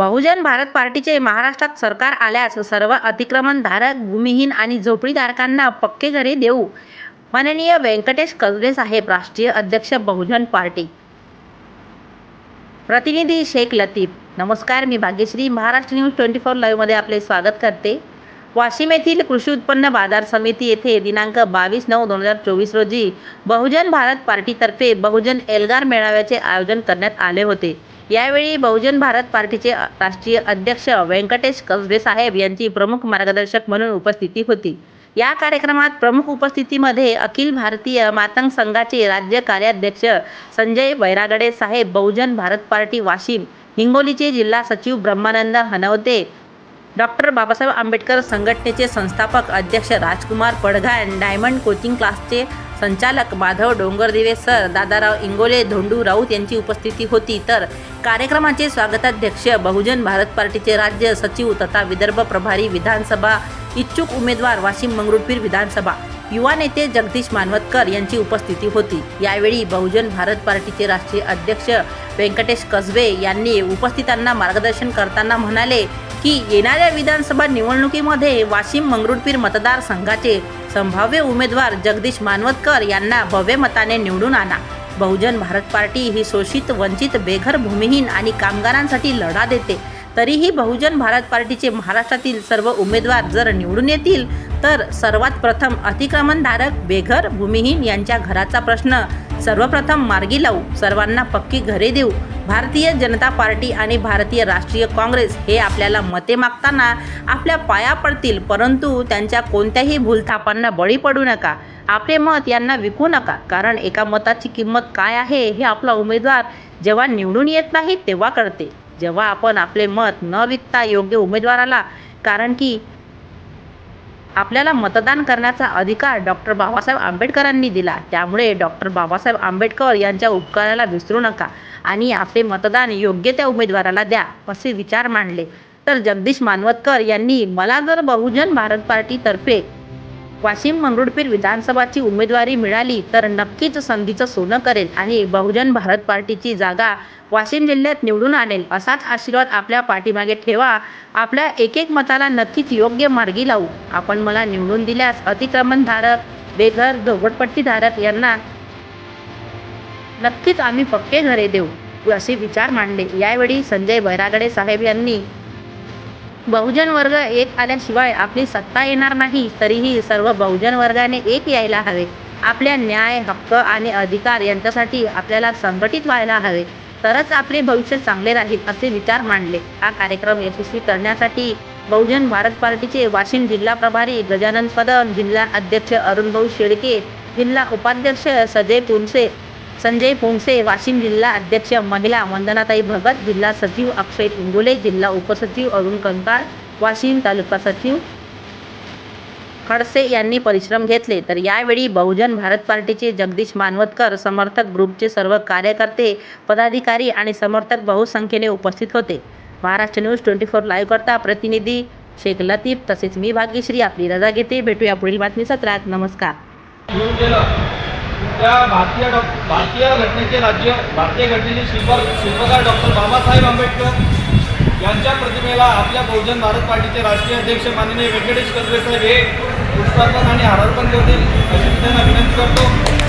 बहुजन भारत पार्टीचे महाराष्ट्रात सरकार आल्यास सर्व अतिक्रमणधारक भूमिहीन आणि झोपडीधारकांना पक्के घरे देऊ. माननीय व्यंकटेश कसबे साहेब राष्ट्रीय अध्यक्ष बहुजन पार्टी. प्रतिनिधी शेख लतीफ नमस्कार मी Bhagyashree. Maharashtra news twenty four लाईव्हमध्ये आपले स्वागत करते. वाशिम येथील कृषी उत्पन्न बाजार समिती येथे दिनांक बावीस नऊ दोन हजार चोवीस रोजी बहुजन भारत पार्टीतर्फे बहुजन एल्गार मेळाव्याचे आयोजन करण्यात आले होते. यावेळी बहुजन भारत पार्टीचे राष्ट्रीय अध्यक्ष व्यंकटेश कसबेसाहेब यांची प्रमुख मार्गदर्शक म्हणून उपस्थिती होती. या कार्यक्रमात प्रमुख उपस्थितीमध्ये अखिल भारतीय मातंग संघाचे राज्य कार्याध्यक्ष संजय बैरागडे साहेब बहुजन भारत पार्टी वाशिम हिंगोलीचे जिल्हा सचिव ब्रह्मानंद हनवते डॉक्टर बाबासाहेब आंबेडकर संघटनेचे संस्थापक अध्यक्ष राजकुमार पडघाण डायमंड कोचिंग क्लासचे संचालक माधव डोंगरदिवे सर दादाराव इंगोले धोंडू राऊत यांची उपस्थिती होती. तर कार्यक्रमाचे स्वागताध्यक्ष बहुजन भारत पार्टीचे राज्य सचिव तथा विदर्भ प्रभारी विधानसभा इच्छुक उमेदवार वाशिम मंगरुळपीर विधानसभा युवा नेते जगदीश मानवतकर यांची उपस्थिती होती. यावेळी बहुजन भारत पार्टीचे राष्ट्रीय अध्यक्ष व्यंकटेश कसबे यांनी उपस्थितांना मार्गदर्शन करताना म्हणाले की येणाऱ्या विधानसभा निवडणुकीमध्ये वाशिम मंगरुळपीर मतदारसंघाचे संभाव्य उमेदवार जगदीश मानवतकर यांना भव्य मताने निवडून आणा. बहुजन भारत पार्टी ही शोषित वंचित बेघर भूमिहीन आणि कामगारांसाठी लढा देते. तरीही बहुजन भारत पार्टीचे महाराष्ट्रातील सर्व उमेदवार जर निवडून येतील तर सर्वात प्रथम अतिक्रमणधारक बेघर भूमिहीन यांच्या घराचा प्रश्न सर्वप्रथम मार्गी लावू. सर्वांना पक्की घरे देऊ. भारतीय जनता पार्टी आणि भारतीय राष्ट्रीय काँग्रेस हे आपल्याला मते मागताना आपल्या पाया पडतील परंतु त्यांच्या कोणत्याही भूलथापांना बळी पडू नका. आपले मत यांना विकू नका कारण एका मताची किंमत काय आहे हे आपला उमेदवार जेव्हा निवडून येत नाही तेव्हा करते जेव्हा आपण आपले मत न विकता योग्य उमेदवाराला कारण की आपल्याला मतदान करण्याचा अधिकार डॉक्टर बाबासाहेब आंबेडकरांनी दिला त्यामुळे डॉक्टर बाबासाहेब आंबेडकर यांच्या उपकाराला विसरू नका. आणि आपले मतदान योग्य त्या उमेदवाराला द्या असे विचार मांडले. तर जगदीश मानवतकर यांनी मला जर बहुजन भारत पार्टीतर्फे वाशिम मंगरुळपीर विधानसभाची उमेदवारी मिळाली तर नक्कीच संधीचं सोनं करेल आणि बहुजन भारत पार्टीची जागा वाशिम जिल्ह्यात निवडून आणेल. असाच आशीर्वाद आपल्या पाठीमागे ठेवा. आपल्या एक एक मताला नक्कीच योग्य मार्गी लावू. आपण मला निवडून दिल्यास अतिक्रमणधारक बेघर झोपडपट्टीधारक यांना नक्कीच आम्ही पक्के घरे देऊ. असे विचार मांडले. यावेळी संजय बैरागडे साहेब यांनी बहुजन वर्ग एक आल्याशिवाय आपली सत्ता येणार नाही तरीही सर्व बहुजन वर्गाने एक यायला हवे. आपल्या न्याय हक्क आणि अधिकार यांच्यासाठी आपल्याला संघटित व्हायला हवे. तरच आपले भविष्य चांगले राहील असे विचार मांडले. हा कार्यक्रम यशस्वी करण्यासाठी बहुजन भारत पार्टीचे वाशिम जिल्हा प्रभारी गजानन कदम जिल्हा अध्यक्ष अरुणभाऊ शेळके जिल्हा उपाध्यक्ष सजय पुनसे संजय पोंगसे वाशिम जिल्हा अध्यक्ष महिला वंदनाताई भगत जिल्हा सचिव अक्षय इंगोले जिल्हा उपसचिव अरुण कंकाळ वाशिम तालुका सचिव खडसे यांनी परिश्रम घेतले. तर यावेळी बहुजन भारत पार्टीचे जगदीश मानवतकर समर्थक ग्रुपचे सर्व कार्यकर्ते पदाधिकारी आणि समर्थक बहुसंख्येने उपस्थित होते. Maharashtra news twenty four live करता प्रतिनिधी शेख लतीफ तसेच मी भाग्यश्री आपली रजा घेते. भेटूया पुढील बातमी सत्रात नमस्कार. त्या भारतीय डॉ भारतीय घटनेचे राज्य भारतीय घटनेचे शिल्पकार शिल्पकार डॉक्टर बाबासाहेब आंबेडकर यांच्या प्रतिमेला आपल्या बहुजन भारत पार्टीचे राष्ट्रीय अध्यक्ष माननीय व्यंकटेश कसबे साहेब हे पुष्पार्पण आणि हारार्पण करतील अशी त्यांना विनंती करतो.